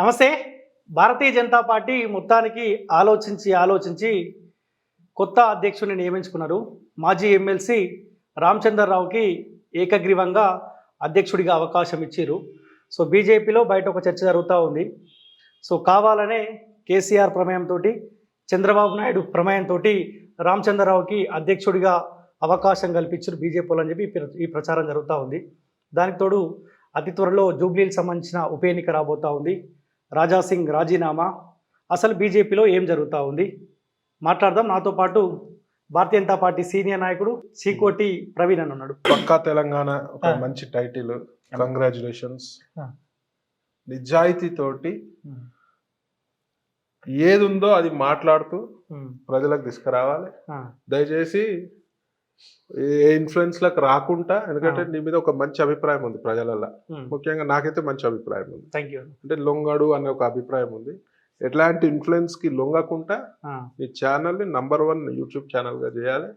నమస్తే. భారతీయ జనతా పార్టీ మొత్తానికి ఆలోచించి ఆలోచించి కొత్త అధ్యక్షుడిని నియమించుకున్నారు. మాజీ ఎమ్మెల్సీ రామచంద్రరావుకి ఏకగ్రీవంగా అధ్యక్షుడిగా అవకాశం ఇచ్చారు. సో బీజేపీలో బయట ఒక చర్చ జరుగుతూ ఉంది. సో కావాలనే కేసీఆర్ ప్రమేయంతో చంద్రబాబు నాయుడు ప్రమేయంతో రామచంద్రరావుకి అధ్యక్షుడిగా అవకాశం కల్పించారు బీజేపీలో అని చెప్పి ఈ ప్ర- ఈ ప్రచారం జరుగుతూ ఉంది. దానికి తోడు అతి త్వరలో జూబ్లీలకు సంబంధించిన ఉప ఎన్నిక రాబోతూ ఉంది. రాజాసింగ్ రాజీనామా. అసలు బీజేపీలో ఏం జరుగుతూ ఉంది? మాట్లాడదాం. నాతో పాటు భారతీయ జనతా పార్టీ సీనియర్ నాయకుడు చీకోటి ప్రవీణ్ అని ఉన్నాడు. పక్కా తెలంగాణ ఒక. మంచి టైటిల్. కంగ్రాచులేషన్స్. నిజాయితీతోటి ఏది ఉందో అది మాట్లాడుతూ ప్రజలకు తీసుకురావాలి. దయచేసి ఏ ఇన్ఫ్లుయెన్స్లకు రాకుండా ఎందుకంటే. నీ మీద ఒక మంచి అభిప్రాయం ఉంది ప్రజలలో ముఖ్యంగా నాకైతే మంచి అభిప్రాయం ఉంది. అంటే లొంగడు అనే ఒక అభిప్రాయం ఉంది. ఎట్లాంటి ఇన్ఫ్లుయెన్స్కి లొంగకుండా నీ ఛానల్ని నంబర్ వన్ యూట్యూబ్ ఛానల్గా చేయాలి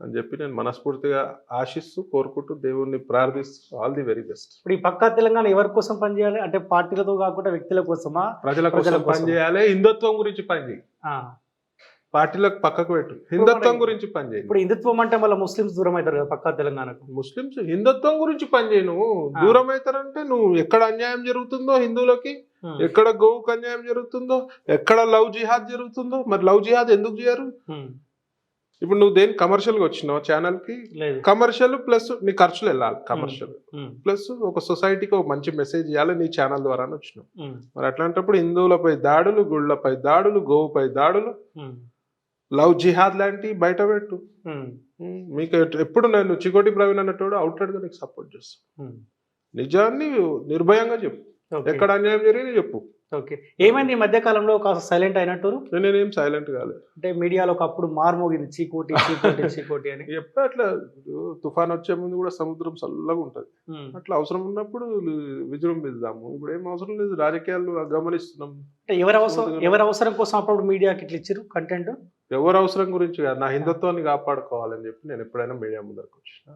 అని చెప్పి నేను మనస్ఫూర్తిగా ఆశిస్తూ కోరుకుంటూ దేవుణ్ణి ప్రార్థిస్తూ ఆల్ ది వెరీ బెస్ట్ ఇప్పుడు ఈ పక్కా తెలంగాణ ఎవరి కోసం పనిచేయాలి అంటే పార్టీలతో కాకుండా వ్యక్తుల కోసమా? ప్రజల ప్రజల కోసం. పనిచేయాలి హిందుత్వం గురించి పనిచేయి ఆ. పార్టీలకు పక్కకు పెట్టు హిందుత్వం గురించి పనిచేయి ఇప్పుడు హిందుత్వం అంటే మళ్ళీ ముస్లిమ్స్ దూరం అవుతారు కదా పక్కా తెలంగాణకు ముస్లిమ్స్ హిందుత్వం గురించి పనిచేయి నువ్వు. దూరం అవుతారంటే నువ్వు ఎక్కడ అన్యాయం జరుగుతుందో హిందువులకి. ఎక్కడ గోవుకు అన్యాయం జరుగుతుందో ఎక్కడ లవ్ జిహాద్ జరుగుతుందో మరి లవ్ జిహాద్ ఎందుకు చేయరు. ఇప్పుడు నువ్వు దేని కమర్షియల్గా వచ్చినావు ఛానల్కి లేదు కమర్షియల్ ప్లస్ నీ ఖర్చులు వెళ్ళాలి కమర్షియల్. ప్లస్ ఒక సొసైటీకి ఒక మంచి మెసేజ్ ఇవ్వాలి నీ ఛానల్ ద్వారా వచ్చినావు. మరి అట్లాంటప్పుడు హిందువులపై దాడులు గుళ్ళపై దాడులు గోవుపై దాడులు. లవ్ జిహాద్ లాంటి బయట పెట్టు. మీకు ఎప్పుడు నేను చికోటి ప్రవీణ్ అన్నట్టు అవుట్లెట్గా నీకు సపోర్ట్ చేస్తాను. నిజాన్ని నిర్భయంగా చెప్పు. ఎక్కడ అన్యాయం జరిగింది చెప్పు. ఓకే. ఏమైంది ఈ మధ్య కాలంలో కాస్త సైలెంట్ అయినట్టు నేనేం సైలెంట్ కాలేదు అంటే మీడియాలో ఒకప్పుడు మార్మోగింది చీకోటి చీకోటి చీకోటి అని. ఎప్పుడు అట్లా? తుఫాన్ వచ్చే ముందు కూడా సముద్రం చల్లగా ఉంటది. అట్లా అవసరం ఉన్నప్పుడు విజృంభిద్దాము. ఇప్పుడు ఏం అవసరం లేదు. రాజకీయాలు గమనిస్తున్నాం. అంటే ఎవరి అవసరం ఎవరి అవసరం కోసం అప్పుడు మీడియాకి ఇట్లా ఇచ్చారు కంటెంట్ ఎవరు అవసరం గురించి కాదు. నా హిందుత్వాన్ని కాపాడుకోవాలని చెప్పి నేను ఎప్పుడైనా మీడియా ముందరకు వచ్చిన.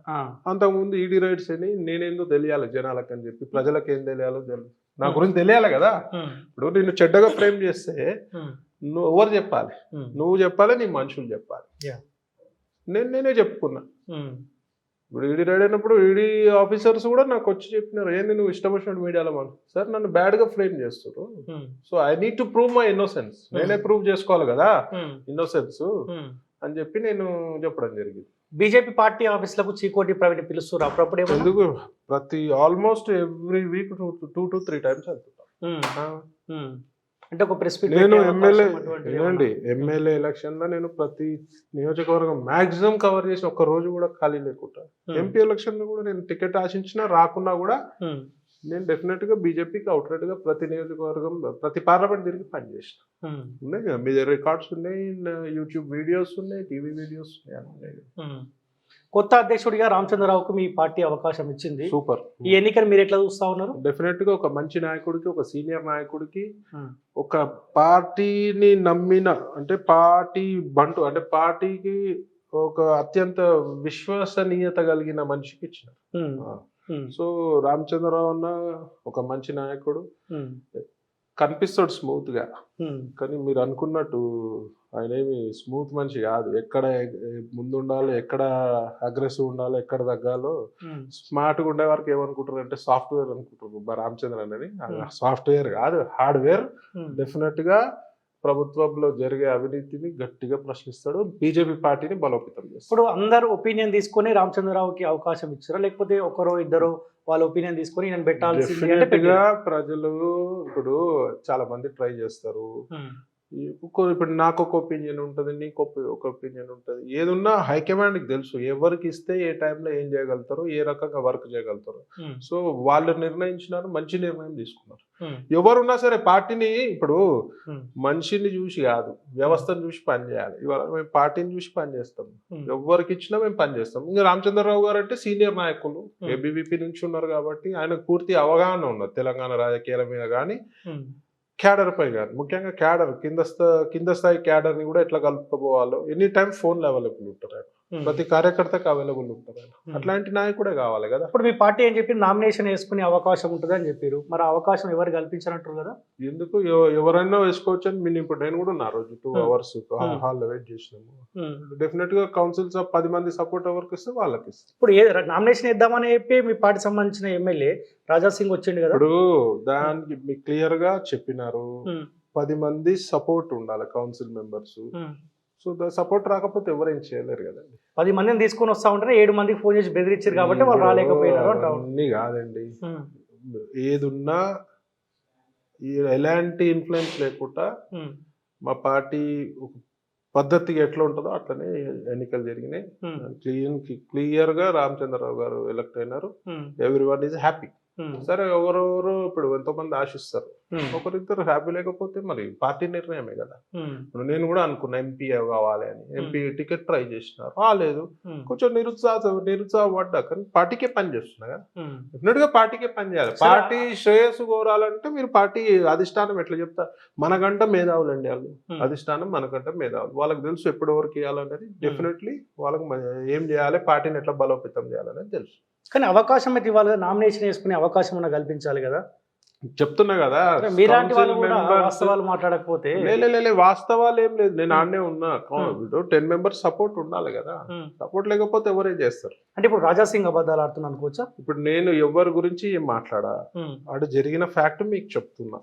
అంతకుముందు ఈడీ రైట్స్ అని నేనేందో తెలియాలి జనాలకు అని చెప్పి ప్రజలకు ఏం తెలియాలో తెలియదు నా గురించి తెలియాలి కదా. ఇప్పుడు నిన్ను చెడ్డగా ఫ్రేమ్ చేస్తే నువ్వు ఎవరు చెప్పాలి? నువ్వు చెప్పాలి నీ మనుషులు చెప్పాలి. నేను నేనే చెప్పుకున్నా. ఇప్పుడు ఈడీ రైడ్ అయినప్పుడు ఈడీ ఆఫీసర్స్ కూడా నాకు వచ్చి చెప్పినారు ఏంది నువ్వు ఇష్టం వచ్చినట్టు మీడియాలో మనం సార్ నన్ను బ్యాడ్గా ఫ్రేమ్ చేస్తారు so I need to prove my innocence నేనే ప్రూవ్ చేసుకోవాలి కదా ఇన్నోసెన్స్ అని చెప్పి నేను చెప్పడం జరిగింది. బీజేపీ పార్టీ ఆఫీసులకు చీకోటి ప్రవీణ్ పిలుస్తారు అప్పుడప్పుడు? ఎందుకు? ప్రతి almost every week two to three times వెళ్తుంటాం. అంటే ఒక ప్రెస్ నేను ఎమ్మెల్యే ఎలక్షన్లో నేను ప్రతి నియోజకవర్గం మాక్సిమం కవర్ చేసిన ఒక్క రోజు కూడా ఖాళీ లేకుండా. ఎంపీ ఎలక్షన్లో కూడా నేను టికెట్ ఆశించినా రాకున్నా కూడా ఉమ్. నేను డెఫినెట్గా బీజేపీకి అవుట్లెట్గా ప్రతి నియోజకవర్గం ప్రతి పార్లమెంట్ తిరిగి పనిచేసిన ఉమ్. ఉన్నాయి కదా మీ రికార్డ్స్ ఉన్నాయి యూట్యూబ్ వీడియోస్ ఉన్నాయి టీవీ వీడియోస్ ఉన్నాయి. కొత్త అధ్యక్షుడిగా రామచంద్రరావుకు మీ పార్టీ అవకాశం ఇచ్చింది. సూపర్. ఈ ఎన్నికను మీరు ఎట్లా చూస్తా ఉన్నారు? డెఫినెట్గా ఒక మంచి నాయకుడికి ఒక సీనియర్ నాయకుడికి. ఒక పార్టీని నమ్మిన అంటే పార్టీ బంటు అంటే పార్టీకి ఒక అత్యంత విశ్వసనీయత కలిగిన మనిషికి ఇచ్చిన. సో రామచంద్రరావు అన్న ఒక మంచి నాయకుడు. కనిపిస్తాడు స్మూత్గా. కానీ మీరు అనుకున్నట్టు ఆయన ఏమి స్మూత్ మనిషి కాదు ఎక్కడ ముందు ఉండాలో ఎక్కడ అగ్రెసివ్ ఉండాలో ఎక్కడ తగ్గాలో ఉమ్. స్మార్ట్గా ఉండే వరకు ఏమనుకుంటారు అంటే సాఫ్ట్వేర్ అనుకుంటారు రామచంద్ర అనేది Hmm. సాఫ్ట్వేర్ కాదు హార్డ్వేర్. డెఫినెట్గా ప్రభుత్వంలో జరిగే అవినీతిని గట్టిగా ప్రశ్నిస్తాడు. బీజేపీ పార్టీని బలోపేతం చేస్తాడు. ఇప్పుడు అందరు ఒపీనియన్ తీసుకొని రామచంద్రరావుకి అవకాశం ఇచ్చారా? లేకపోతే ఒకరో ఇద్దరు వాళ్ళ ఒపీనియన్ తీసుకొని నేను పెట్టాల్సింది. ప్రజలు ఇప్పుడు చాలా మంది ట్రై చేస్తారు. ఇప్పుడు నాకు ఒక ఒపీనియన్ ఉంటుంది నీకు ఒక- ఒపీనియన్ ఉంటుంది. ఏదున్నా హైకమాండ్కి తెలుసు. ఎవరికి ఇస్తే ఏ టైంలో ఏం చేయగలుగుతారో ఏ రకంగా వర్క్ చేయగలుగుతారు. సో వాళ్ళు నిర్ణయించినారు మంచి నిర్ణయం తీసుకున్నారు. ఎవరున్నా సరే పార్టీని ఇప్పుడు. మనిషిని చూసి కాదు వ్యవస్థను చూసి పని చేయాలి ఇవాళ మేము పార్టీని చూసి పని చేస్తాం. ఎవరికి ఇచ్చినా మేము పని చేస్తాం ఇంకా రామచంద్రరావు గారు అంటే సీనియర్ నాయకులు. ఏబీవీపీ నుంచి ఉన్నారు కాబట్టి ఆయనకు పూర్తి అవగాహన ఉన్నది తెలంగాణ రాజకీయాల మీద కానీ. క్యాడర్ పై కానీ ముఖ్యంగా క్యాడర్ కింద కింద స్థాయి క్యాడర్ని కూడా ఎట్లా కలుపుకోవాలో ఎనీ టైం ఫోన్ అవైలబుల్ ఉంటారు ఆయన ఉమ్. ప్రతి కార్యకర్తకు అవైలబుల్ ఉంటారు ఆయన. అట్లాంటి నాయకుడే కావాలి కదా. ఇప్పుడు మీ పార్టీ ఏం చెప్పి నామినేషన్ వేసుకునే అవకాశం ఉంటుంది అని చెప్పారు మరి అవకాశం ఎవరు కల్పించినట్టు కదా? ఎందుకు? ఎవ- ఎవరైనా వేసుకోవచ్చు అని నేను ఇప్పుడు నేను కూడా ఉన్నా రోజు టూ Hmm. Hours Hmm. హాల్లో వెయిట్ చేసినాము. డెఫినెట్గా కౌన్సిల్స్ పది మంది సపోర్ట్ ఎవరికి ఇస్తే వాళ్ళకి ఇస్తే. ఇప్పుడు ఏ నామినేషన్ వేద్దామని చెప్పి మీ పార్టీ సంబంధించిన ఎమ్మెల్యే రాజా సింగ్ వచ్చిండు కదా? ఇప్పుడు దానికి మీకు క్లియర్గా చెప్పినారు. పది మంది సపోర్ట్ ఉండాలి కౌన్సిల్ మెంబర్స్ సో సపోర్ట్ రాకపోతే ఎవరేం చేయలేరు కదండి పది మందిని తీసుకొని వస్తా ఉంటారు ఏడు మందికి ఫోన్ చేసి బెదిరించారు కాబట్టి వాళ్ళు రాలేకపోయినారు అన్ని కాదండి. ఏది ఉన్నా ఎలాంటి ఇన్ఫ్లుయెన్స్ లేకుండా మా పార్టీ ఒక పద్ధతిగా ఎట్లా ఉంటుందో అట్లనే ఎన్నికలు జరిగినాయి. క్లీన్ క్లియర్గా రామచంద్రరావు గారు ఎలక్ట్ అయినారు. ఎవ్రీ వన్ ఈజ్ హ్యాపీ సరే ఎవరెవరు ఇప్పుడు ఎంతో మంది ఆశిస్తారు ఒకరిద్దరు హ్యాపీ లేకపోతే మరి పార్టీ నిర్ణయమే కదా. నేను కూడా అనుకున్నా ఎంపీ కావాలి అని. ఎంపీ టికెట్ ట్రై చేసినారు. రాలేదు కొంచెం నిరుత్సాహ నిరుత్సాహపడ్డా కానీ పార్టీకే పని చేస్తున్నా కదా. ఉమ్. డెఫినెట్గా పార్టీకే పని చేయాలి. పార్టీ శ్రేయస్సు కోరాలంటే మీరు పార్టీ అధిష్టానం ఎట్లా చెప్తారు? మనకంటే మేధావులండి వాళ్ళు. Hmm. అధిష్టానం మనకంటే మేధావులు. వాళ్ళకి తెలుసు ఎప్పటి వరకు ఇవ్వాలనేది డెఫినెట్లీ వాళ్ళకి ఏం చేయాలి? పార్టీని ఎట్లా బలోపేతం చేయాలనేది తెలుసు. కానీ అవకాశం అయితే ఇవ్వాలి కదా నామినేషన్ వేసుకునే అవకాశం ఉన్న కల్పించాలి కదా చెప్తున్నా కదా మీలాంటి వాళ్ళు కూడా వాస్తవాలు మాట్లాడకపోతే లే, లే, లే, లే, వాస్తవాలు ఏం లేదు నేను. ఆడనే ఉన్నా. టెన్ మెంబర్స్ సపోర్ట్ ఉండాలి కదా. సపోర్ట్ లేకపోతే ఎవరే చేస్తారు అంటే ఇప్పుడు రాజా సింగ్ అబద్ధాలు ఆడుతున్నాను అనుకోవచ్చా ఇప్పుడు నేను ఎవరి గురించి ఏం మాట్లాడా ఆడ జరిగిన ఫ్యాక్ట్ మీకు చెప్తున్నా.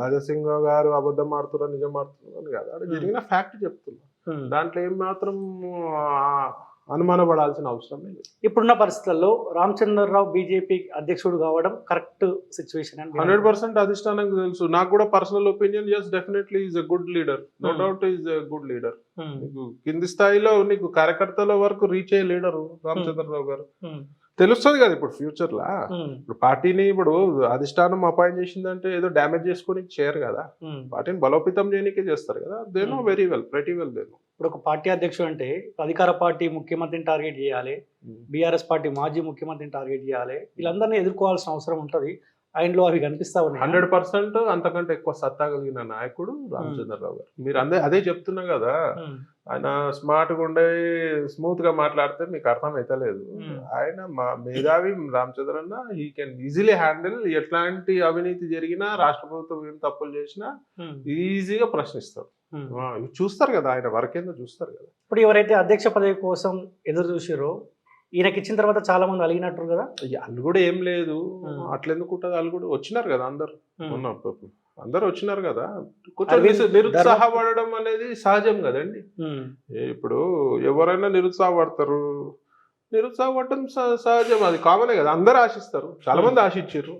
రాజాసింగ్ గారు అబద్ధం ఆడుతున్నారు నిజం ఆడుతున్నారు అని కాదు ఆడ. జరిగిన ఫ్యాక్ట్ చెప్తున్నా. దాంట్లో ఏం మాత్రం అనుమానపడాల్సిన అవసరం లేదు. ఇప్పుడున్న పరిస్థితుల్లో రామచంద్రరావు బీజేపీ అధ్యక్షుడు కావడం కరెక్ట్ సిచ్యువేషన్ హండ్రెడ్ పర్సెంట్ అధిష్టానానికి తెలుసు. నాకు కూడా personal opinion yes definitely is a good leader no Hmm. Doubt is a good leader నీకు కింది స్థాయిలో నీకు కార్యకర్తల వరకు రీచ్ అయ్యే లీడరు రామచంద్రరావు గారు. ఉమ్, తెలుస్తుంది కదా ఇప్పుడు ఫ్యూచర్ లా. ఉమ్, ఇప్పుడు పార్టీని ఇప్పుడు అధిష్టానం అపాయింట్ చేసిందంటే ఏదో డ్యామేజ్ చేసుకొని చేయరు కదా. పార్టీని బలోపేతం చేయడానికే చేస్తారు కదా. They know Hmm. Very well very well they know ఇప్పుడు ఒక పార్టీ అధ్యక్షుడు అంటే అధికార పార్టీ ముఖ్యమంత్రిని టార్గెట్ చేయాలి బీఆర్ఎస్ పార్టీ మాజీ ముఖ్యమంత్రిని టార్గెట్ చేయాలి వీళ్ళందరినీ ఎదుర్కోవాల్సిన అవసరం ఉంటుంది. ఆయనలో అవి కనిపిస్తా ఉన్నాయి. హండ్రెడ్ పర్సెంట్ అంతకంటే ఎక్కువ సత్తా కలిగిన నాయకుడు రామచంద్రరావు గారు. మీరు అందే అదే చెప్తున్నా కదా ఆయన స్మార్ట్గా ఉండే స్మూత్గా మాట్లాడితే మీకు అర్థం అయితలేదు Hmm. ఆయన మా మేధావి రామచంద్రన్న ఈ కెన్ ఈజీలీ హ్యాండిల్ ఎట్లాంటి అవినీతి జరిగినా రాష్ట్ర ప్రభుత్వం ఏం తప్పులు చేసినా ఈజీగా ప్రశ్నిస్తారు చూస్తారు కదా ఆయన వర్క్ ఏందో చూస్తారు కదా. ఇప్పుడు ఎవరైతే అధ్యక్ష పదవి కోసం ఎదురు చూసారో ఈయనకి ఇచ్చిన తర్వాత చాలా మంది అలిగినట్టు కదా? వాళ్ళు కూడా ఏం లేదు. అట్లా ఎందుకు ఉంటుంది? వాళ్ళు కూడా వచ్చినారు కదా అందరు. మొన్న ప- అందరు వచ్చినారు కదా. కొంచెం నిరుత్సాహపడడం అనేది సహజం కదండి. ఇప్పుడు ఎవరైనా నిరుత్సాహపడతారు. నిరుత్సాహపడటం సహజం. అది కామనే కదా. అందరు ఆశిస్తారు. చాలా మంది ఆశించారు.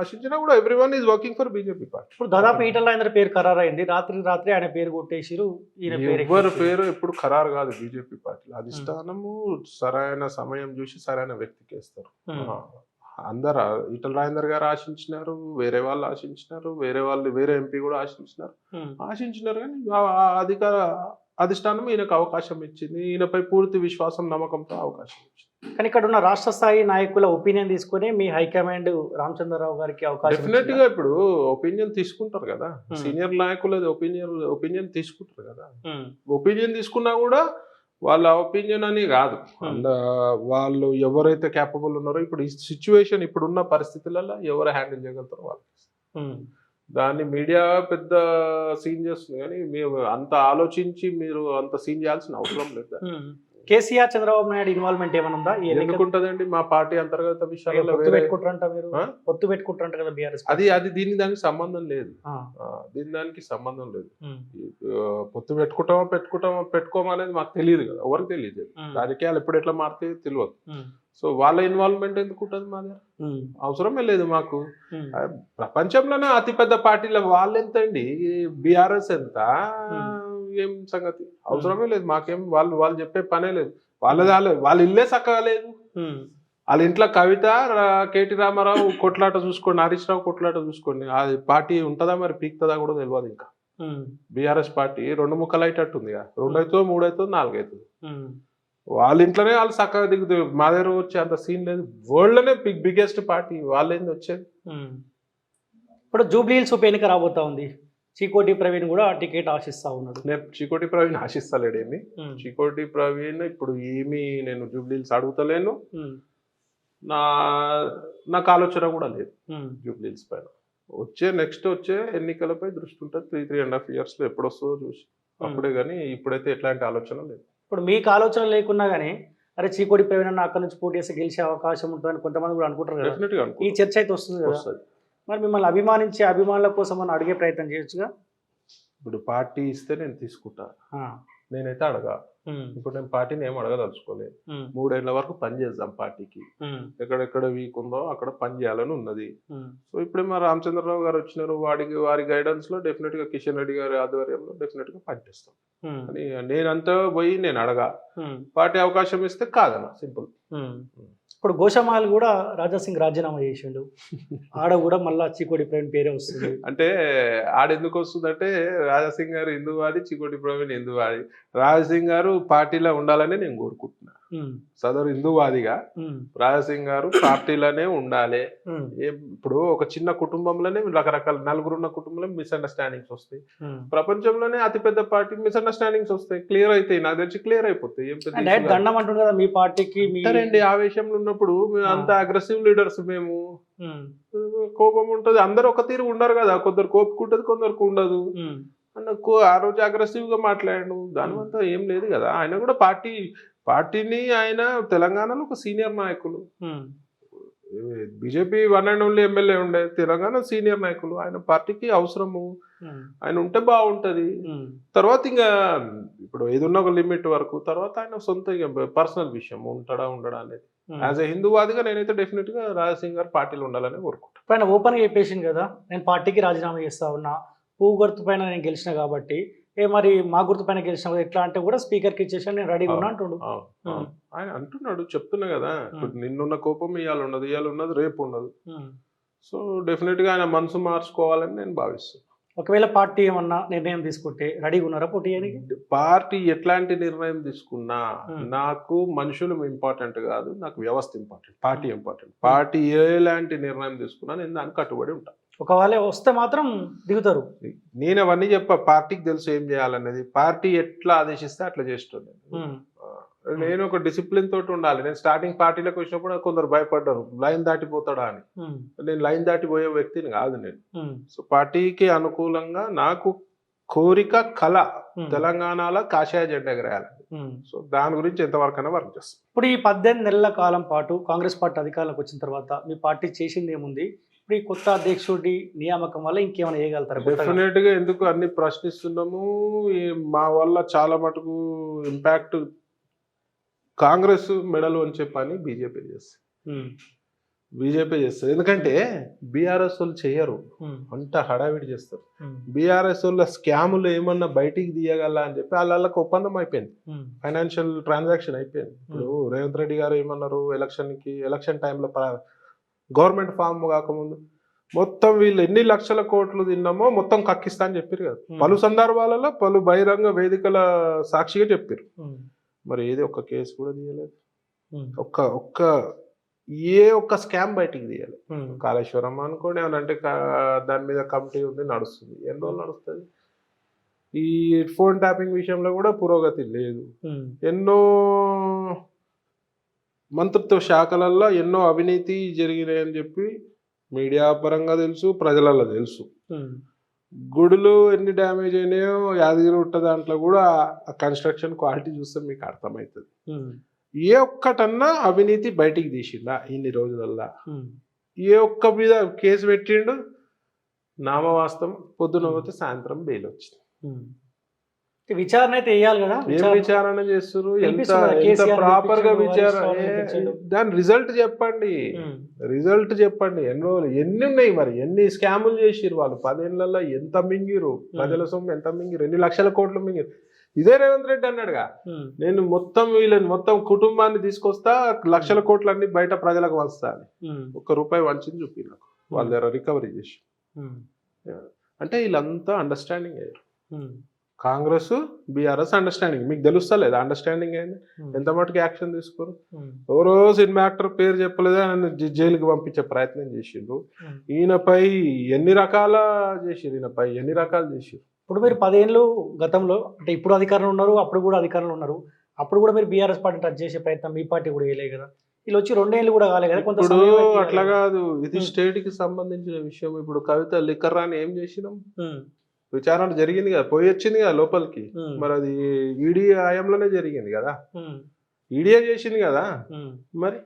ఆశించినా కూడా everyone is working for BJP party ఇప్పుడు దాదాపు ఈటల ఆయన పేరు ఖరారైంది. రాత్రి రాత్రి ఆయన పేరు కొట్టేసిరు ఎవరి. పేరు ఎప్పుడు ఖరారు కాదు బీజేపీ పార్టీ అధిష్టానము సరైన సమయం చూసి సరైన వ్యక్తికి వేస్తారు. అందరు ఈటల రాజేందర్ గారు ఆశించినారు. వేరే వాళ్ళు ఆశించినారు. వేరే వాళ్ళు వేరే ఎంపీ కూడా ఆశించినారు. ఆశించినారు కానీ అధికార అధిష్టానం ఈయనకు అవకాశం ఇచ్చింది. ఈయనపై పూర్తి విశ్వాసం నమ్మకంతో అవకాశం ఇచ్చింది. కానీ ఇక్కడ ఉన్న రాష్ట్ర స్థాయి నాయకుల ఒపీనియన్ తీసుకొని మీ హైకమాండ్ రామచంద్రరావు గారికి అవకాశం డెఫినెట్? గా ఇప్పుడు ఒపీనియన్ తీసుకుంటారు కదా. Hmm. సీనియర్ నాయకులది ఒపీనియన్ ఒపీనియన్ తీసుకుంటారు కదా. ఉమ్, ఒపీనియన్ తీసుకున్నా కూడా వాళ్ళ ఒపీనియన్ అని కాదు. Hmm. వాళ్ళు ఎవరైతే క్యాపబుల్ ఉన్నారో ఇప్పుడు ఈ సిచ్యువేషన్ ఇప్పుడున్న పరిస్థితులలో ఎవరు హ్యాండిల్ చేయగలుగుతారో వాళ్ళు దాన్ని మీడియా పెద్ద సీన్ చేస్తుంది కానీ మేము అంత ఆలోచించి మీరు అంత సీన్ చేయాల్సిన అవసరం లేదు. కేసీఆర్ చంద్రబాబు నాయుడు ఇన్వాల్వ్మెంట్ ఏమైనా ఉందా? ఎందుకుంటదండి? మా పార్టీ అంతర్గత విషయాలలో పెట్టుకుంటారంట మీరు? పొత్తు పెట్టుకుంటారంట కదా బీఆర్ఎస్ అది అది దీనికి దానికి సంబంధం లేదు. దీని దానికి సంబంధం లేదు. పొత్తు పెట్టుకుంటామా పెట్టుకుంటామా పెట్టుకోమా అనేది మాకు తెలియదు కదా. ఎవరికి తెలియదు రాజకీయాలు ఎప్పుడు ఎట్లా మారుతాయో తెలియదు. సో వాళ్ళ ఇన్వాల్వ్మెంట్ ఎందుకు ఉంటుంది మా దగ్గర అవసరమే లేదు మాకు. ప్రపంచంలోనే అతిపెద్ద పార్టీల వాళ్ళు ఎంత అండి బీఆర్ఎస్ ఎంత? ఏం సంగతి? అవసరమే లేదు మాకేం వాళ్ళు వాళ్ళు చెప్పే పనే లేదు. వాళ్ళ వాళ్ళ ఇల్లే చక్కగా లేదు. వాళ్ళ ఇంట్లో కవిత కేటీ రామారావు కొట్లాట చూసుకోండి హరీష్ రావు కొట్లాట చూసుకోండి. అది పార్టీ ఉంటుందా మరి? పీక్తుందా కూడా తెలియదు ఇంకా. బీఆర్ఎస్ పార్టీ రెండు ముక్కలు అయ్యేటట్టుంది రెండు అవుతుందో మూడు అవుతుందో నాలుగు అవుతుంది వాళ్ళ ఇంట్లోనే వాళ్ళు చక్కగా దిగుతారు మా దగ్గర వచ్చే అంత సీన్ లేదు. వరల్డ్లోనే బిగ్ బిగ్గెస్ట్ పార్టీ వాళ్ళు ఏంది వచ్చేది ఇప్పుడు జూబ్లీ హిల్స్ ఉప ఎన్నిక రాబోతా ఉంది చీకోటి ప్రవీణ్ కూడా టికెట్ ఆశిస్తా ఉన్నాడు. నేను చికోటి ప్రవీణ్ ఆశిస్తలేడేమి ఉమ్, చికోటి ప్రవీణ్ ఇప్పుడు ఏమి నేను జూబ్లీస్ అడుగుతలేను. నా నాకు ఆలోచన కూడా లేదు జూబ్లీస్ పైన. వచ్చే నెక్స్ట్ వచ్చే ఎన్నికలపై దృష్టి ఉంటుంది. త్రీ త్రీ అండ్ హాఫ్ ఇయర్స్లో ఎప్పుడు వస్తుందో చూసి అప్పుడే కానీ ఇప్పుడైతే ఎట్లాంటి ఆలోచన లేదు. ఇప్పుడు మీకు ఆలోచన లేకున్నా కానీ అరే చీకోటి ప్రవీణ్ అక్కడ నుంచి పోటీ చేస్తే గెలిచే అవకాశం ఉంటుందని కొంతమంది కూడా అనుకుంటారు కదా. ఈ చర్చ అయితే వస్తుంది కదా. మరి మిమ్మల్ని అభిమానించే అభిమానుల కోసం మనం అడిగే ప్రయత్నం చేయొచ్చుగా? ఇప్పుడు పార్టీ ఇస్తే నేను తీసుకుంటా. నేనైతే అడగా. ఇప్పుడు నేను పార్టీని ఏం అడగదలుచుకోలేదు. మూడేళ్ళ వరకు పని చేద్దాం పార్టీకి. ఎక్కడెక్కడ వీక్ ఉందో అక్కడ పని చేయాలని ఉన్నది. సో ఇప్పుడే మా రామచంద్రరావు గారు వచ్చినారు. వాడికి వారి గైడెన్స్లో డెఫినెట్గా కిషన్ రెడ్డి గారి ఆధ్వర్యంలో డెఫినెట్గా పనిచేస్తాం అని నేనంతా పోయి నేను అడగా. పార్టీ అవకాశం ఇస్తే కాదన్న సింపుల్. ఇప్పుడు గోషమాల్ కూడా రాజాసింగ్ రాజీనామా చేసిండు. ఆడ కూడా మళ్ళా చీకోటి ప్రవీణ్ పేరే వస్తుంది. అంటే ఆడెందుకు వస్తుందంటే రాజాసింగ్ గారు హిందూవాది చికోటి ప్రవీణ్ హిందూవాది. రాజాసింగ్ గారు పార్టీలో ఉండాలని నేను కోరుకుంటున్నా. సదరు హిందూవాదిగా రాజాసింగ్ గారు పార్టీలోనే ఉండాలి. ఇప్పుడు ఒక చిన్న కుటుంబంలోనే రకరకాల నలుగురు ఉన్న కుటుంబంలో మిస్అండర్స్టాండింగ్స్ వస్తాయి. ప్రపంచంలోనే అతిపెద్ద పార్టీ మిస్అండర్స్టాండింగ్స్ వస్తాయి. క్లియర్ అవుతాయి. నాకు తెలిసి క్లియర్ అయిపోతాయి. దండం అంటుంది కదా మీ పార్టీకి ఆవేశంలో ఉన్నప్పుడు అంత అగ్రెసివ్ లీడర్స్ మేము. కోపం ఉంటది. అందరు ఒక తీరు ఉండరు కదా. కొందరు కోపుకుంటది కొందరికి ఉండదు. ఉమ్, అన్న కో- ఆ రోజు అగ్రెసివ్గా మాట్లాడాడు. దానివంతా ఏం లేదు కదా. ఆయన కూడా పార్టీ పార్టీని ఆయన తెలంగాణలో ఒక సీనియర్ నాయకులు. BJP one and only MLA ఉండే తెలంగాణ సీనియర్ నాయకులు. ఆయన పార్టీకి అవసరము. ఆయన ఉంటే బాగుంటది. తర్వాత ఇంకా ఇప్పుడు ఏదున్న ఒక లిమిట్ వరకు. తర్వాత ఆయన సొంత పర్సనల్ విషయం ఉంటాడా ఉండడా అనేది. యాజ్ ఎ హిందూవాదిగా నేనైతే డెఫినెట్గా రాజసింగ్ గారు పార్టీలో ఉండాలని కోరుకుంటాను ఆయన ఓపెన్గా చెప్పేసింది కదా. నేను పార్టీకి రాజీనామా చేస్తా ఉన్నా. పువ్వు గుర్తు పైన నేను గెలిచిన కాబట్టి ఏ మరి మా గుర్తు పైన గెలిచిన ఎట్లా అంటే కూడా స్పీకర్కి ఇచ్చేసి నేను రెడీగా ఉన్నా అంటుండు. ఆయన అంటున్నాడు చెప్తున్నా కదా నిన్నున్న కోపం ఇవాళ ఉన్నది ఇవాళ ఉన్నది రేపు ఉమ్. సో డెఫినెట్గా ఆయన మనసు మార్చుకోవాలని నేను భావిస్తున్నాను ఒకవేళ పార్టీ ఏమన్నా నిర్ణయం తీసుకుంటే రెడీగా ఉన్నారా పోటీ పార్టీ ఎట్లాంటి నిర్ణయం తీసుకున్నా. నాకు మనుషులు ఇంపార్టెంట్ కాదు నాకు వ్యవస్థ ఇంపార్టెంట్ పార్టీ ఇంపార్టెంట్. పార్టీ ఎలాంటి నిర్ణయం తీసుకున్నా నేను దానికి కట్టుబడి ఉంటాను ఒకవేళ వస్తే మాత్రం దిగుతారు. నేను అవన్నీ చెప్ప పార్టీకి తెలుసు ఏం చేయాలనేది. పార్టీ ఎట్లా ఆదేశిస్తే అట్లా చేస్తుంది నేను. ఒక డిసిప్లిన్ తోటి ఉండాలి. నేను స్టార్టింగ్ పార్టీలోకి వచ్చినప్పుడు కొందరు భయపడ్డారు. లైన్ దాటిపోతాడా అని. నేను లైన్ దాటిపోయే వ్యక్తిని కాదు నేను. సో పార్టీకి అనుకూలంగా నాకు కోరిక కళ తెలంగాణలో కాషాయ జెండా ఎగరేయాలి. సో దాని గురించి ఎంతవరకైనా వర్క్ చేస్తాం. ఇప్పుడు ఈ పద్దెనిమిది నెలల కాలం పాటు కాంగ్రెస్ పార్టీ అధికారంలోకి వచ్చిన తర్వాత మీ పార్టీ చేసింది ఏముంది? ఇప్పుడు ఈ కొత్త అధ్యక్షుడి నియామకం వల్ల ఇంకేమైనా చేయగలుగుతారు డెఫినెట్గా ఎందుకు అన్ని ప్రశ్నిస్తున్నాము? మా వల్ల చాలా మటుకు ఇంపాక్ట్ కాంగ్రెస్ మెడలు అని చెప్పని బీజేపీ చేస్తుంది. బీజేపీ చేస్తుంది. ఎందుకంటే బీఆర్ఎస్ వాళ్ళు చేయరు. అంత హడావిడి చేస్తారు. బీఆర్ఎస్ వాళ్ళ స్కాములు ఏమన్నా బయటికి తీయగల అని చెప్పి వాళ్ళకి ఒప్పందం అయిపోయింది. ఫైనాన్షియల్ ట్రాన్సాక్షన్ అయిపోయింది. ఇప్పుడు రేవంత్ రెడ్డి గారు ఏమన్నారు? ఎలక్షన్కి ఎలక్షన్ టైంలో గవర్నమెంట్ ఫామ్ కాకముందు. మొత్తం వీళ్ళు ఎన్ని లక్షల కోట్లు తిన్నామో మొత్తం కక్కిస్తా అని చెప్పారు కదా. పలు సందర్భాలలో పలు బహిరంగ వేదికల సాక్షిగా చెప్పారు. మరి ఏది ఒక్క కేసు కూడా తీయలేదు. ఒక్క ఒక్క ఏ ఒక్క స్కామ్ బయటికి తీయాలి కాళేశ్వరం అనుకోండి ఏమనంటే కా- దాని మీద కమిటీ ఉంది నడుస్తుంది. ఎన్ని రోజులు నడుస్తుంది? ఈ ఫోన్ ట్యాపింగ్ విషయంలో కూడా పురోగతి లేదు. ఎన్నో మంత్రిత్వ శాఖలలో ఎన్నో అవినీతి జరిగినాయని చెప్పి మీడియా పరంగా తెలుసు ప్రజలలో తెలుసు. గుడులు ఎన్ని డ్యామేజ్ అయినాయో యాదగిరి ఉట్ట దాంట్లో కూడా ఆ కన్స్ట్రక్షన్ క్వాలిటీ చూస్తే మీకు అర్థమవుతుంది. ఏ ఒక్కటన్నా అవినీతి బయటికి తీసిందా ఇన్ని రోజులల్లా? ఏ ఒక్క మీద కేసు పెట్టిండు? నామవాస్తవం పొద్దున పోతే సాయంత్రం బెయిల్ వచ్చింది. విచారణ అయితే వేయాలి కదా? ఏం విచారణ- చేస్తారు ఎంత. ఎంత ప్రాపర్గా విచారణ. దాని రిజల్ట్ చెప్పండి. రిజల్ట్ చెప్పండి. ఎన్ని రోజులు? ఎన్ని ఉన్నాయి మరి? ఎన్ని స్కాములు చేసిరు వాళ్ళు? పదేళ్ళలో ఎంత మింగిరు ప్రజల సొమ్ము ఎంత మింగిరు ఎన్ని లక్షల కోట్లు మింగిరు ఇదే రేవంత్ రెడ్డి అన్నాడుగా. నేను మొత్తం వీళ్ళని మొత్తం కుటుంబాన్ని తీసుకొస్తా లక్షల కోట్లన్నీ బయట ప్రజలకు వంచుతా అని. ఒక్క రూపాయి వంచింది చూపి నాకు. వాళ్ళ దగ్గర రికవరీ చేసి. అంటే వీళ్ళంతా అండర్స్టాండింగ్ అయ్యారు కాంగ్రెస్ బీఆర్ఎస్ అండర్స్టాండింగ్ మీకు తెలుస్తలేదు అండర్స్టాండింగ్ ఏంది? ఎంత మటుకు యాక్షన్ తీసుకోరు? ఎవరో సినిమా యాక్టర్ పేరు చెప్పలేదా? నన్ను జైలుకి పంపించే ప్రయత్నం చేసిండ్రు. ఈయనపై ఎన్ని రకాల చేసిర్రు ఈయనపై ఎన్ని రకాలు చేసిర్రు ఇప్పుడు మీరు పదేళ్ళు గతంలో అంటే ఇప్పుడు అధికారంలో ఉన్నారు అప్పుడు కూడా అధికారంలో ఉన్నారు. అప్పుడు కూడా మీరు బీఆర్ఎస్ పార్టీ టచ్ చేసే ప్రయత్నం మీ పార్టీ కూడా చేయలేదు కదా? వీళ్ళు వచ్చి రెండేళ్ళు కూడా కాలే కదా? కొంత అట్లా. కాదు? ఇది. స్టేట్కి సంబంధించిన విషయం. ఇప్పుడు కవిత లిక్కర్ రాని ఏం చేసినాం విచారణ జరిగింది కదా పోయి వచ్చింది కదా లోపలికి. మరి అది ఈడీ హయాంలోనే జరిగింది కదా. ఈడీఏ చేసింది కదా. మరి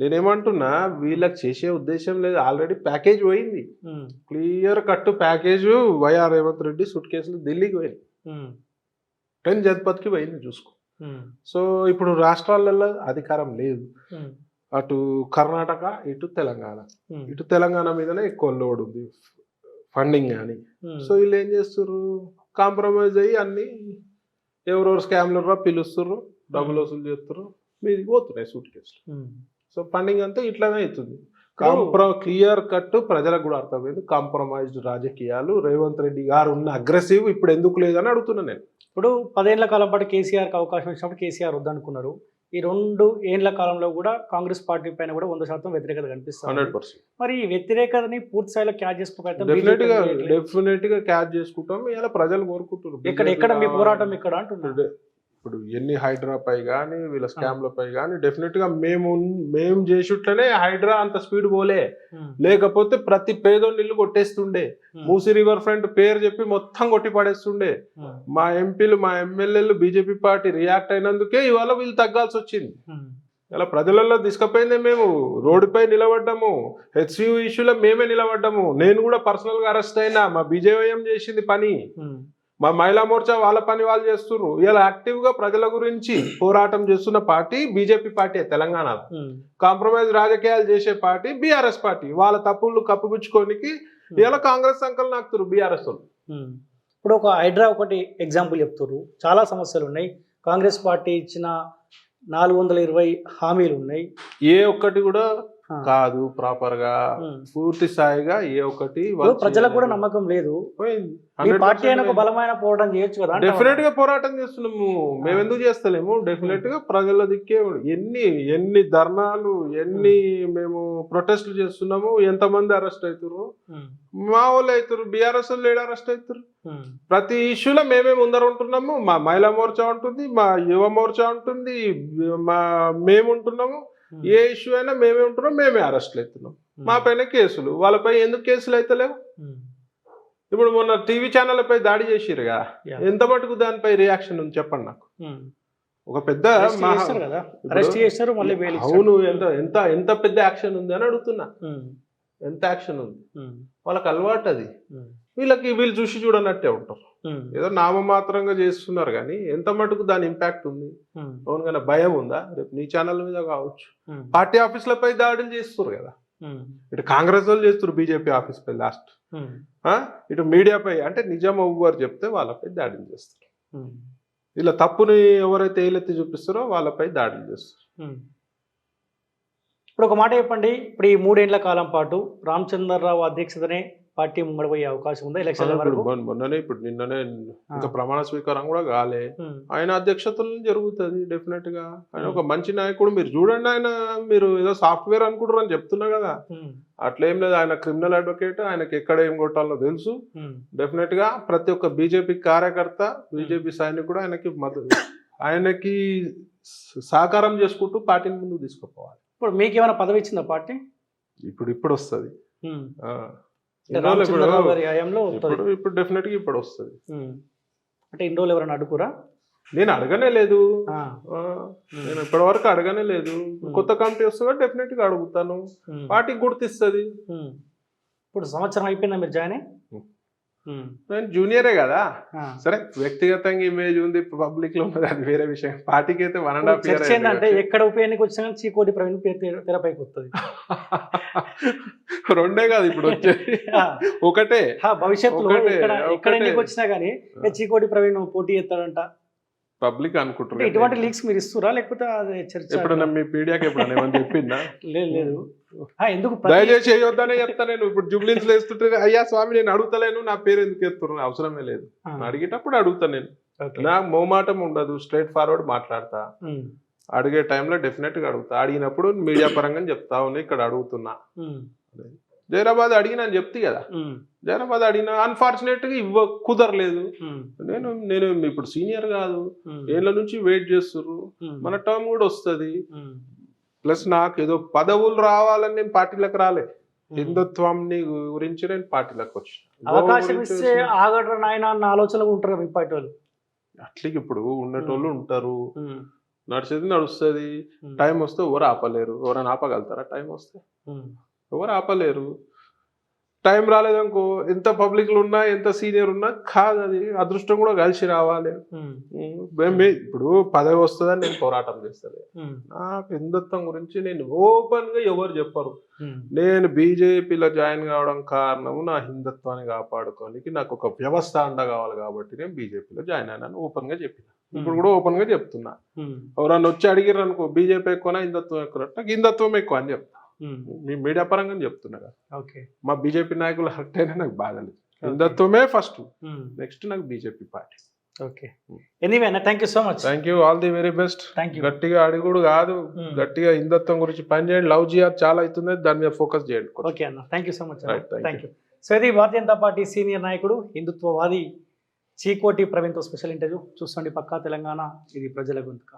నేనేమంటున్నా వీళ్ళకి చేసే ఉద్దేశం లేదు. ఆల్రెడీ ప్యాకేజ్ పోయింది. క్లియర్ కట్ ప్యాకేజ్ వైఆర్ రేవంత్ రెడ్డి సుట్ కేసులు ఢిల్లీకి పోయింది. టెన్ జగపత్కి పోయింది చూసుకో. సో ఇప్పుడు రాష్ట్రాలలో అధికారం లేదు. అటు కర్ణాటక ఇటు తెలంగాణ. ఇటు తెలంగాణ మీదనే ఎక్కువ లోడ్ ఉంది. ఫండింగ్ కానీ సో వీళ్ళు ఏం చేస్తారు కాంప్రమైజ్ అయ్యి అన్ని ఎవరెవరు స్కామ్లరా పిలుస్తారు డబ్బులు వసూలు చేస్తారు మీది పోతున్నాయి సూట్ కేసులు. సో ఫండింగ్ అంతా ఇట్లానే అవుతుంది. కాంప్ర క్లియర్ కట్ ప్రజలకు కూడా అర్థమైంది. కాంప్రమైజ్డ్ రాజకీయాలు. రేవంత్ రెడ్డి గారు ఉన్న అగ్రెసివ్ ఇప్పుడు ఎందుకు లేదని అడుగుతున్నా నేను. ఇప్పుడు పదేళ్ళ కాలం పాటు కేసీఆర్కి అవకాశం ఇచ్చినప్పుడు కేసీఆర్ వద్దనుకున్నారు. ఈ రెండు ఏండ్ల కాలంలో కూడా కాంగ్రెస్ పార్టీ పైన కూడా వంద శాతం వ్యతిరేకత కనిపిస్తుంది మరి ఈ వ్యతిరేకతని పూర్తి స్థాయిలో క్యాచ్ చేసుకో ప్రయత్నం డెఫినెట్గా క్యాచ్ చేసుకుంటాం. ఇలా ప్రజలు కోరుకుంటున్నారు. ఎక్కడ ఎక్కడ మీ పోరాటం ఇక్కడ అంటున్నారు? ఇప్పుడు ఎన్ని హైడ్రా పై కానీ వీళ్ళ స్కామ్ల పై కానీ డెఫినెట్గా మేము మేము చేసిట్లనే హైడ్రా అంత స్పీడ్ పోలే. లేకపోతే ప్రతి పేదోళ్ళు ఇల్లు కొట్టేస్తుండే. మూసీ రివర్ ఫ్రంట్ పేరు చెప్పి మొత్తం కొట్టి పడేస్తుండే. మా ఎంపీలు మా ఎమ్మెల్యేలు బీజేపీ పార్టీ రియాక్ట్ అయినందుకే ఇవాళ వీళ్ళు తగ్గాల్సి వచ్చింది. ఇలా ప్రజలలో తీసుకుపోయిందే మేము. రోడ్డుపై నిలబడ్డాము. హెచ్సియు ఇష్యూలో మేమే నిలబడ్డాము. నేను కూడా పర్సనల్గా అరెస్ట్ అయినా. మా బీజేవైఎం చేసింది పని. మా మహిళా మోర్చా వాళ్ళ పని వాళ్ళు చేస్తున్నారు ఇలా యాక్టివ్గా ప్రజల గురించి పోరాటం చేస్తున్న పార్టీ బీజేపీ పార్టీ తెలంగాణలో. కాంప్రమైజ్ రాజకీయాలు చేసే పార్టీ బీఆర్ఎస్ పార్టీ. వాళ్ళ తప్పులు కప్పుపుచ్చుకోనికి ఇలా కాంగ్రెస్ సంకల్ నాకుతారు బీఆర్ఎస్ వాళ్ళు. ఇప్పుడు ఒక హైడ్రా ఒకటి ఎగ్జాంపుల్ చెప్తున్నారు చాలా సమస్యలు ఉన్నాయి. కాంగ్రెస్ పార్టీ ఇచ్చిన నాలుగు వందల ఇరవై హామీలు ఉన్నాయి. ఏ ఒక్కటి కూడా. కాదు ప్రాపర్గా. పూర్తి స్థాయిగా ఏ ఒక్కటి ప్రజలకు కూడా నమ్మకం లేదు. పార్టీ బలమైన పోరాటం చేయొచ్చు కదా? డెఫినెట్గా పోరాటం చేస్తున్నాము. మేము ఎందుకు చేస్తలేము? డెఫినెట్గా ప్రజల దిక్కే ఎన్ని ఎన్ని ధర్నాలు ఎన్ని మేము ప్రొటెస్ట్లు చేస్తున్నాము ఎంతమంది అరెస్ట్ అవుతారు మా వాళ్ళు అవుతారు బీఆర్ఎస్ ఏడు అరెస్ట్ అవుతారు ప్రతి ఇష్యూలో మేమే ముందర ఉంటున్నాము. మా మహిళా మోర్చా ఉంటుంది మా యువ మోర్చా ఉంటుంది మా మేము ఉంటున్నాము. ఏ ఇష్యూ అయినా మేమే ఉంటున్నాం మేమే అరెస్ట్లు అవుతున్నాం ఉమ్, మా పైన కేసులు. వాళ్ళపై ఎందుకు కేసులు అయితలేవు? ఉమ్, ఇప్పుడు మొన్న టీవీ ఛానళ్ళపై దాడి చేసిరుగా. ఎంత మటుకు దానిపై రియాక్షన్ ఉంది చెప్పండి నాకు. ఒక పెద్ద. అవును ఎంత ఎంత ఎంత పెద్ద యాక్షన్ ఉంది అని అడుగుతున్నా. ఎంత యాక్షన్ ఉంది? వాళ్ళకి అలవాటు అది. వీళ్ళకి వీళ్ళు చూసి చూడనట్టే ఉంటారు. ఏదో నామమాత్రంగా చేస్తున్నారు కానీ ఎంత మటుకు దాని ఇంపాక్ట్ ఉంది? అవును భయం ఉందా? రేపు నీ ఛానల్ మీద కావచ్చు. పార్టీ ఆఫీసులపై దాడులు చేస్తారు కదా. ఇటు కాంగ్రెస్ వాళ్ళు చేస్తారు బీజేపీ ఆఫీస్ పై లాస్ట్ ఇటు మీడియాపై అంటే నిజం ఎవ్వరు చెప్తే వాళ్ళపై దాడులు చేస్తారు. ఇలా తప్పుని ఎవరైతే ఏలెత్తి చూపిస్తారో వాళ్ళపై దాడులు చేస్తారు. ఇప్పుడు ఒక మాట చెప్పండి. ఇప్పుడు ఈ మూడేళ్ళ కాలం పాటు రామచంద్రరావు అధ్యక్షతనే పార్టీ ముంగడపోయే అవకాశం ఉందా వరకు? మొన్న- మొన్ననే ఇప్పుడు నిన్ననే ఇంకా ప్రమాణ స్వీకారం కూడా కాలే. ఆయన అధ్యక్షతలో జరుగుతుంది డెఫినెట్గా. ఆయన ఒక మంచి నాయకుడు. మీరు చూడండి ఆయన మీరు ఏదో సాఫ్ట్వేర్ అనుకుంటారు అని చెప్తున్నా కదా. అట్లేం లేదు. ఆయన క్రిమినల్ అడ్వకేట్ ఆయనకి ఎక్కడ ఏం కొట్టాలో తెలుసు. డెఫినెట్గా ప్రతి ఒక్క బీజేపీ కార్యకర్త బీజేపీ సైనికుడు ఆయనకి మద్దతు. ఆయనకి సహకారం చేసుకుంటూ పార్టీని ముందుకు తీసుకుపోవాలి. ఇప్పుడు మీకు ఏమైనా పదవి ఇచ్చిందా పార్టీ? ఇప్పుడు ఇప్పుడు వస్తుంది. ఇప్పుడు డెఫినెట్గా ఇప్పుడు వస్తుంది. అంటే ఇన్ని రోజులు ఎవరైనా అడుగురా? నేను అడగనే లేదు. నేను ఇప్పటి వరకు అడగనే లేదు. కొత్త కమిటీ వస్తుందా? డెఫినెట్గా అడుగుతాను. ఉమ్, పార్టీకి గుర్తిస్తుంది. ఇప్పుడు సంవత్సరం అయిపోయిందా మీరు జాయిన్ జూనియరే కదా. సరే వ్యక్తిగతంగా ఇమేజ్ ఉంది పబ్లిక్లో ఉన్నది అది వేరే విషయం. పార్టీకి అయితే వన్ అండ్ హాఫ్ ఇయర్ ఏంటంటే ఎక్కడ ఉప ఎన్నిక వచ్చినా చీకోటి ప్రవీణ్ పేరు తెర- తెరపైకి వస్తుంది రెండే కాదు ఇప్పుడు వచ్చేది. ఆ, ఒకటే. ఆ, భవిష్యత్తులో ఎక్కడ ఎక్కడ వచ్చినా కానీ చీకోటి ప్రవీణ్ పోటీ చేస్తాడంట. పబ్లిక్ అనుకుంటారు ఇటువంటి లీక్స్ మీరు ఇస్తురా లేకపోతే అది చర్చ ఎప్పుడన్నా మీ పీడియాకి ఎప్పుడన్నా ఏమని చెప్పిందా? లేదు లేదు. ఆ, ఎందుకు దయచేసి చేయొద్దనే చెప్తా నేను. ఇప్పుడు జుబ్లీన్స్ వేస్తుంటే అయ్యా స్వామి నేను అడుగుతలేను నా పేరు ఎందుకు ఎత్తున్నారు? అవసరమే లేదు. అడిగేటప్పుడు అడుగుతా నేను. నాకు మోమాటం ఉండదు. స్ట్రైట్ ఫార్వర్డ్ మాట్లాడతా. అడిగే టైంలో డెఫినెట్గా అడుగుతా. అడిగినప్పుడు మీడియా పరంగా చెప్తా ఉన్నా ఇక్కడ అడుగుతున్నా. జైరాబాద్ అడిగినా అని చెప్తే కదా. జైరాబాద్ అడిగినా అన్ఫార్చునేట్గా ఇవ్వ కుదరలేదు. ఉమ్, నేను నేను ఇప్పుడు సీనియర్ కాదు. ఉమ్, ఏళ్ళ నుంచి వెయిట్ చేస్తుర్రు. ఉమ్, మన టర్మ్ కూడా వస్తుంది. ప్లస్ నాకు ఏదో పదవులు రావాలని నేను పార్టీలకు రాలే. ఉమ్. హిందుత్వం గురించి నేను పార్టీలకు వచ్చిన అవకాశం ఇస్తే. ఆగడరా నాయన అన్న ఆలోచనలో ఉంటారు పార్టీ వాళ్ళు. అట్లకి ఇప్పుడు ఉండేటోళ్ళు ఉంటారు. నడిచేది నడుస్తుంది. టైం వస్తే ఎవరు ఆపలేరు. ఎవరైనా ఆపగలుగుతారా? టైం వస్తే ఎవరు ఆపలేరు. టైం రాలేదనుకో ఎంత పబ్లిక్లు ఉన్నా ఎంత సీనియర్ ఉన్నా కాదు అది. అదృష్టం కూడా కలిసి రావాలి. ఇప్పుడు పదవి వస్తుందని నేను పోరాటం చేస్తాను నాకు హిందుత్వం గురించి నేను ఓపెన్గా ఎవరు చెప్పరు. నేను బీజేపీలో జాయిన్ కావడం కారణము నా హిందుత్వాన్ని కాపాడుకోనికి నాకు ఒక వ్యవస్థ అండ కావాలి కాబట్టి నేను బీజేపీలో జాయిన్ అయినాను ఓపెన్గా చెప్పిన. ఇప్పుడు కూడా ఓపెన్గా చెప్తున్నా ఎవరన్నా వచ్చి అడిగిర్రు అనుకో బీజేపీ ఎక్కువనా హిందుత్వం ఎక్కువ నాకు హిందుత్వం ఎక్కువ అని చెప్తా. మీ మీడియా పరంగా చెప్తున్నా. ఓకే. మా బీజేపీ నాయకులు హర్ట్ అయినా నాకు బాధ లేదు. హిందుత్వమే ఫస్ట్ నెక్స్ట్ నాకు బీజేపీ పార్టీ. ఓకే ఎనీవే అన్న thank you so much thank you all the very best thank you గట్టిగా అడుగుడు కాదు. Hmm. గట్టిగా హిందుత్వం గురించి పని చేయండి. లవ్ జిహాద్ చాలా అవుతుంది. దాని మీద ఫోకస్ చేయండి ఓకే అన్న. Thank you so much thank you so ఇది భారతీయ జనతా పార్టీ సీనియర్ నాయకుడు హిందుత్వవాది చీకోటి ప్రవీణ్తో స్పెషల్ ఇంటర్వ్యూ చూసుకోండి పక్కా తెలంగాణ. ఇది ప్రజల గొంతుక.